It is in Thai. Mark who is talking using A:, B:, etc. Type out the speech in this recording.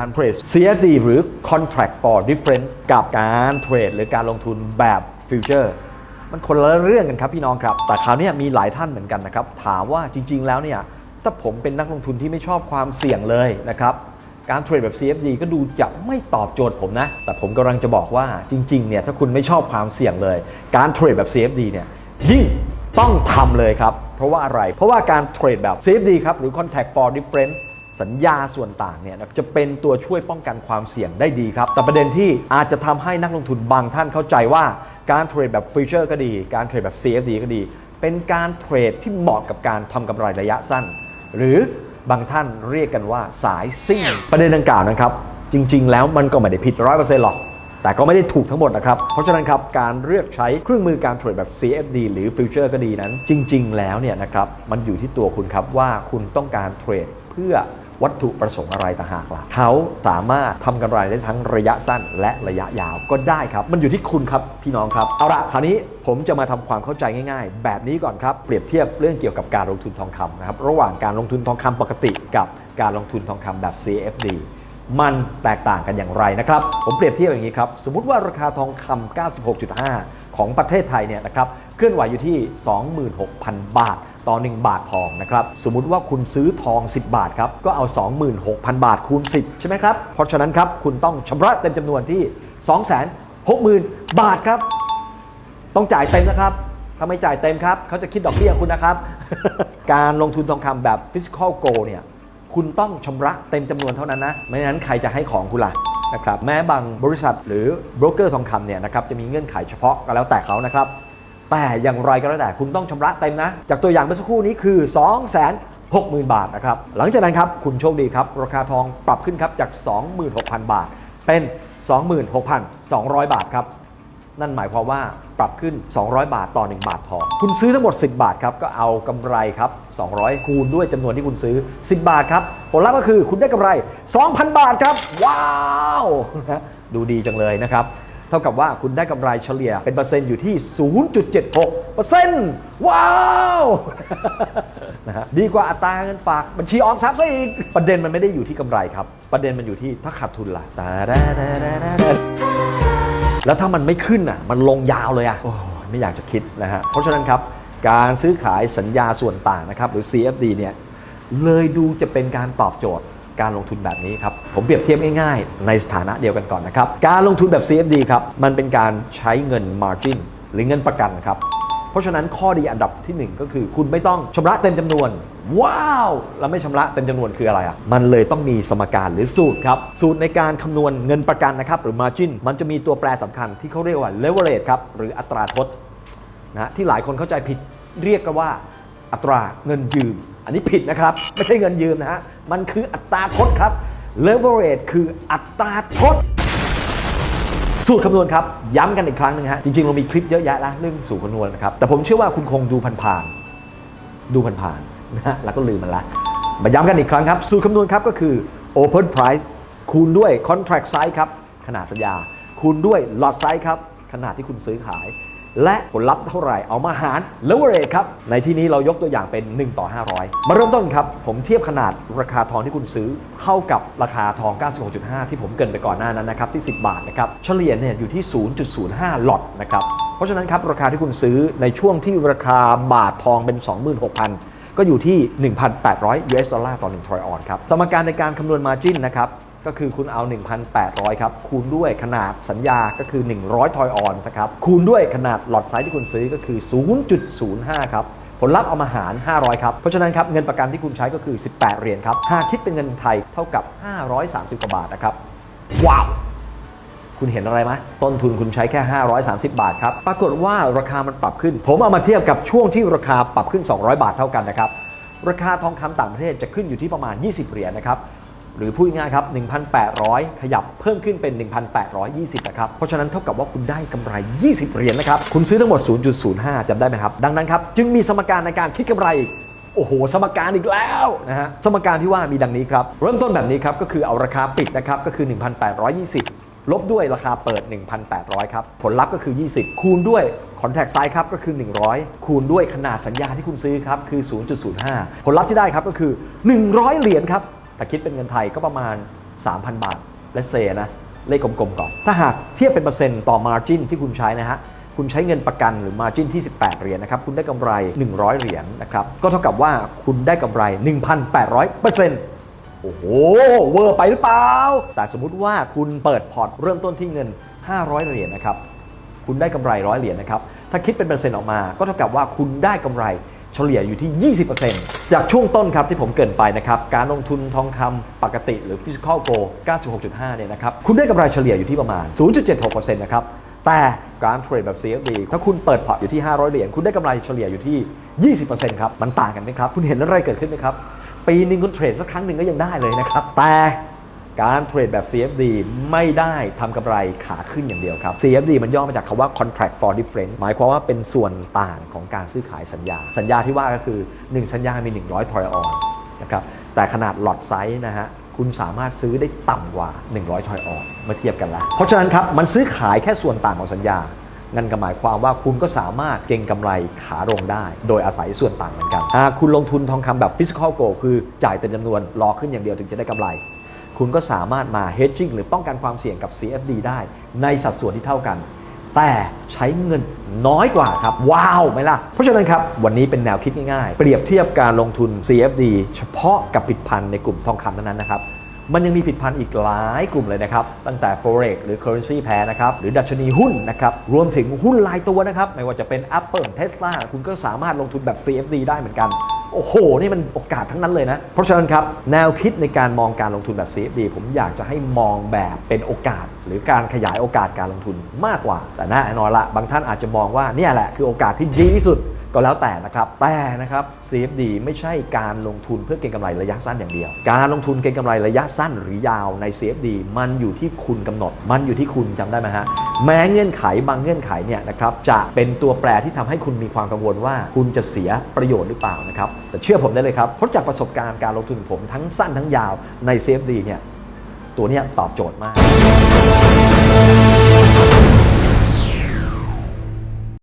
A: การเทรด CFD หรือ Contract for Difference กับการเทรดหรือการลงทุนแบบฟิวเจอร์มันคนละเรื่องกันครับพี่น้องครับ แต่คราวนี้มีหลายท่านเหมือนกันนะครับ ถามว่าจริง ๆ แล้วเนี่ยถ้าผมเป็นนักลงทุนที่ไม่ชอบความเสี่ยงเลยนะครับการเทรดแบบ CFD ก็ดูจะไม่ตอบโจทย์ผมนะ แต่ผมกำลังจะบอกว่าจริงๆ เนี่ยถ้าคุณไม่ชอบความเสี่ยงเลย การเทรดแบบ CFD เนี่ยยิ่งต้องทำเลยครับ เพราะว่าอะไร เพราะว่าการเทรดแบบ CFD ครับหรือ Contact for Difference สัญญาส่วนต่างเนี่ยจะเป็นตัวช่วยป้องกันความเสี่ยงได้ดีครับ แต่ประเด็นที่อาจจะทำให้นักลงทุนบางท่านเข้าใจว่าการเทรดแบบฟิวเจอร์ก็ดี การเทรดแบบ CFD ก็ดี เป็นการเทรดที่เหมาะกับการทำกำไรระยะสั้น หรือบางท่านเรียกกันว่าสายซิ่ง ประเด็นดังกล่าวนะครับ จริง ๆ แล้วมันก็ไม่ได้ผิดร้อยเปอร์เซ็นต์หรอกแต่ก็ไม่ได้ถูกทั้งหมดนะครับ เพราะฉะนั้นครับการเลือกใช้เครื่องมือการเทรดแบบ CFD หรือฟิวเจอร์ก็ดีนั้น จริง ๆ แล้วเนี่ยนะครับมันอยู่ที่ตัวคุณครับว่าคุณต้องการเทรดเพื่อ วัตถุประสงค์อะไรต่างหากล่ะเขาสามารถทำกำไรได้ทั้งระยะสั้นและระยะยาวก็ได้ครับ มันอยู่ที่คุณครับพี่น้องครับ เอาละคราวนี้ผมจะมาทำความเข้าใจง่าย ๆ แบบนี้ก่อนครับ เปรียบเทียบเรื่องเกี่ยวกับการลงทุนทองคำนะครับ ระหว่างการลงทุนทองคำปกติ กับการลงทุนทองคำแบบ CFD มันแตกต่างกันอย่างไรนะครับ ผมเปรียบเทียบอย่างนี้ครับ สมมติว่าราคาทองคำ96.5 ของประเทศไทยเนี่ยนะครับ เคลื่อนไหวอยู่ที่ 26,000 บาท ต่อ 1 บาททองนะครับ สมมุติว่าคุณซื้อทอง 10 บาทครับ ก็เอา 26,000 บาทคูณ 10 ใช่ไหมครับ เพราะฉะนั้นครับ คุณต้องชำระเต็มจำนวนที่ 260,000 บาทครับ ต้องจ่ายเต็มนะครับ ถ้าไม่จ่ายเต็มครับ เขาจะคิดดอกเบี้ยคุณนะครับ การลงทุนทองคำแบบ physical gold เนี่ย คุณต้องชำระเต็มจำนวนเท่านั้นนะ ไม่งั้นใครจะให้ของคุณล่ะนะครับ แม้บางบริษัทหรือโบรกเกอร์ทองคำเนี่ยนะครับจะมีเงื่อนไขเฉพาะก็แล้วแต่เขานะครับ แต่อย่างไรก็แล้วแต่คุณต้องชำระเต็มนะ จากตัวอย่างเมื่อสักครู่นี้คือ2 6 0 0 0 0 บาทนะครับ หลังจากนั้นครับ คุณโชคดีครับ ราคาทองปรับขึ้นครับจาก 26,000 บาท เป็น 26,200 บาทครับ นั่นหมายความว่าปรับขึ้น 200 บาทต่อ 1 บาททอง คุณซื้อทั้งหมด 10 บาทครับ ก็เอากำไรครับ 200 คูณด้วยจำนวนที่คุณซื้อ 10 บาทครับ ผลลัพธ์ก็คือคุณได้กำไร 2,000 บาทครับ ว้าว ดูดีจังเลยนะครับ เท่ากับว่าคุณได้กำไรเฉลี่ยเป็นเปอร์เซ็นต์อยู่ที่ 0.76เปอร์เซ็นต์ว้าว นะฮะดีกว่าอัตราเงินฝากบัญชีออมทรัพย์ซะอีก ประเด็นมันไม่ได้อยู่ที่กำไรครับ ประเด็นมันอยู่ที่ถ้าขาดทุนล่ะตาดาดาดาดาดา แล้วถ้ามันไม่ขึ้นอะ มันลงยาวเลยอะ โอ้ยไม่อยากจะคิดนะฮะ เพราะฉะนั้นครับ การซื้อขายสัญญาส่วนต่างนะครับ หรือ CFD เนี่ย เลยดูจะเป็นการตอบโจทย์ การลงทุนแบบนี้ครับ ผมเปรียบเทียบง่ายๆ ในสถานะเดียวกันก่อนนะครับ การลงทุนแบบ CFD ครับ มันเป็นการใช้เงิน margin หรือเงินประกันครับ เพราะฉะนั้นข้อดีอันดับที่ 1 ก็คือ คุณไม่ต้องชำระเต็มจำนวน ว้าว แล้วไม่ชำระเต็มจำนวนคืออะไรอะ มันเลยต้องมีสมการหรือสูตรครับ สูตรในการคำนวณเงินประกันนะครับ หรือ margin มันจะมีตัวแปรสำคัญที่เขาเรียกว่า leverage ครับ หรืออัตราทดนะที่หลายคนเข้าใจผิดเรียกกันว่าอัตราเงินยืมอันนี้ผิดนะครับ ไม่ใช่เงินยืมนะฮะ มันคืออัตราทดครับ leverage คืออัตราทด สูตรคำนวณครับ ย้ำกันอีกครั้งหนึงฮะ จริงๆ เรามีคลิปเยอะแยะแล้วเรื่องสูตรคำนวณนะครับ แต่ผมเชื่อว่าคุณคงดูผ่านๆ ดูผ่านๆนะฮะแล้วก็ลืมมันละ มาย้ำกันอีกครั้งครับ สูตรคำนวณครับก็คือ open price คูณด้วย contract size ครับ ขนาดสัญญา คูณด้วย lot size ครับ ขนาดที่คุณซื้อขาย และผลลัพธ์เท่าไหร่เอามาหาร leverage ครับ ในที่นี้เรายกตัวอย่างเป็น 1 ต่อ 500 มาเริ่มต้นครับ ผมเทียบขนาดราคาทองที่คุณซื้อเข้ากับราคาทอง 96.5 ที่ผมเกินไปก่อนหน้านั้นนะครับ ที่ 10 บาทนะครับ เฉลี่ยเนี่ยอยู่ที่ 0.05 หลอตนะครับ เพราะฉะนั้นครับราคาที่คุณซื้อในช่วงที่ราคาบาททองเป็น 26,000 ก็อยู่ที่ 1,800 US ดอลลาร์ต่อ1ทรอยออนครับ สมการในการคำนวณ margin นะครับ ก็คือคุณเอา 1,800 ครับ คูณด้วยขนาดสัญญาก็คือ 100 ทอยออนนะครับ คูณด้วยขนาดหลอดไซส์ที่คุณซื้อก็คือ 0.05 ครับ ผลลัพธ์เอามาหาร 500 ครับ เพราะฉะนั้นครับ เงินประกันที่คุณใช้ก็คือ 18 เหรียญครับ หากคิดเป็นเงินไทยเท่ากับ 530 กว่าบาทนะครับ ว้าว คุณเห็นอะไรไหมต้นทุนคุณใช้แค่ 530 บาทครับ ปรากฏว่าราคามันปรับขึ้น ผมเอามาเทียบกับช่วงที่ราคาปรับขึ้น 200 บาทเท่ากันนะครับ ราคาทองคำต่างประเทศจะขึ้นอยู่ที่ประมาณ 20 เหรียญนะครับ หรือพูดง่ายครับ 1,800 ขยับเพิ่มขึ้นเป็น 1,820นะครับ เพราะฉะนั้นเท่ากับว่าคุณได้กำไร 20 เหรียญนะครับ คุณซื้อทั้งหมด 0.05จำได้ไหมครับ ดังนั้นครับ จึงมีสมการในการคิดกำไรโอ้โห สมการอีกแล้วนะฮะ สมการที่ว่ามีดังนี้ครับ เริ่มต้นแบบนี้ครับ ก็คือเอาราคาปิดนะครับ ก็คือ 1,820 ลบด้วยราคาเปิด 1,800 ครับ ผลลัพธ์ก็คือ 20 คูณด้วย Contact Size ครับ ก็คือ 100 คูณด้วยขนาดสัญญาที่คุณซื้อครับ คือ 0.05 ผลลัพธ์ที่ได้ครับก็คือ 100 เหรียญครับ แต่คิดเป็นเงินไทยก็ประมาณ 3,000 บาท และเซนะ เลขกลมๆก่อน ถ้าหากเทียบเป็นเปอร์เซ็นต์ต่อ Margin ที่คุณใช้นะฮะ คุณใช้เงินประกันหรือ Margin ที่ 18 เหรียญนะครับ คุณได้กำไร 100 เหรียญนะครับ ก็เท่ากับว่าคุณได้กำไร 1,800เปอร์เซ็นต์โอ้โห เวอร์ไปหรือเปล่า แต่สมมุติว่าคุณเปิดพอร์ตเริ่มต้นที่เงิน 500 เหรียญนะครับ คุณได้กำไรร้อยเหรียญนะครับ ถ้าคิดเป็นเปอร์เซ็นต์ออกมา ก็เท่ากับว่าคุณได้กำไร เฉลี่ยอยู่ที่ 20%จากช่วงต้นครับที่ผมเกินไปนะครับ การลงทุนทองคำปกติหรือ Physical Go 96.5 เนี่ยนะครับ คุณได้กำไรเฉลี่ยอยู่ที่ประมาณ 0.76%นะครับ แต่การเทรดแบบ CFD ถ้าคุณเปิดพอร์ตอยู่ที่ 500 เหรียญ คุณได้กำไรเฉลี่ยอยู่ที่ 20%ครับ มันต่างกันไหมครับ คุณเห็นอะไรเกิดขึ้นไหมครับ ปีหนึ่งคุณเทรดสักครั้งหนึ่งก็ยังได้เลยนะครับ แต่ การเทรดแบบ CFD ไม่ได้ทำกำไรขาขึ้นอย่างเดียวครับ CFD มันย่อมาจากคำว่า contract for difference หมายความว่าเป็นส่วนต่างของการซื้อขายสัญญา สัญญาที่ว่าก็คือ 1 สัญญา มี 100 ทอยออนนะครับ แต่ขนาดหลอดไซส์นะฮะ คุณสามารถซื้อได้ต่ำกว่า 100 ทอยออนเมื่อเทียบกันแล้ว เพราะฉะนั้นครับ มันซื้อขายแค่ส่วนต่างของสัญญานั่นก็หมายความว่าคุณก็สามารถเก็งกำไรขาลงได้ โดยอาศัยส่วนต่างเหมือนกันหากคุณลงทุนทองคำแบบ physical gold คือจ่ายเต็มจำนวนรอขึ้นอย่างเดียวถึงจะได้กำไร คุณก็สามารถมา hedging หรือป้องกันความเสี่ยงกับ CFD ได้ ในสัดส่วนที่เท่ากัน แต่ใช้เงินน้อยกว่าครับ ว้าวไหมล่ะ เพราะฉะนั้นครับ วันนี้เป็นแนวคิดง่ายๆ เปรียบเทียบการลงทุน CFD เฉพาะกับผิดพันธ์ในกลุ่มทองคำเท่านั้นนะครับมันยังมีผิดพันธ์อีกหลายกลุ่มเลยนะครับ ตั้งแต่ forex หรือ currency pair นะครับ หรือดัชนีหุ้นนะครับ รวมถึงหุ้นรายตัวนะครับ ไม่ว่าจะเป็น Apple Tesla คุณก็สามารถลงทุนแบบ CFD ได้เหมือนกัน โอ้โห นี่มันโอกาสทั้งนั้นเลยนะ เพราะฉะนั้นครับ แนวคิดในการมองการลงทุนแบบ CFD ผมอยากจะให้มองแบบเป็นโอกาส หรือการขยายโอกาสการลงทุนมากกว่า แต่แน่นอนละบางท่านอาจจะมองว่าเนี่ยแหละคือโอกาสที่ดีที่สุด ก็แล้วแต่นะครับ แต่นะครับ CFD ไม่ใช่การลงทุนเพื่อเก็งกำไรระยะสั้นอย่างเดียว การลงทุนเก็งกำไรระยะสั้นหรือยาวใน CFD มันอยู่ที่คุณกำหนด มันอยู่ที่คุณจำได้ไหมฮะ แม้เงื่อนไขบางเงื่อนไขเนี่ยนะครับจะเป็นตัวแปรที่ทำให้คุณมีความกังวลว่า คุณจะเสียประโยชน์หรือเปล่านะครับ แต่เชื่อผมได้เลยครับ เพราะจากประสบการณ์การลงทุนผมทั้งสั้นทั้งยาวใน CFD เนี่ย ตัวเนี้ยตอบโจทย์มาก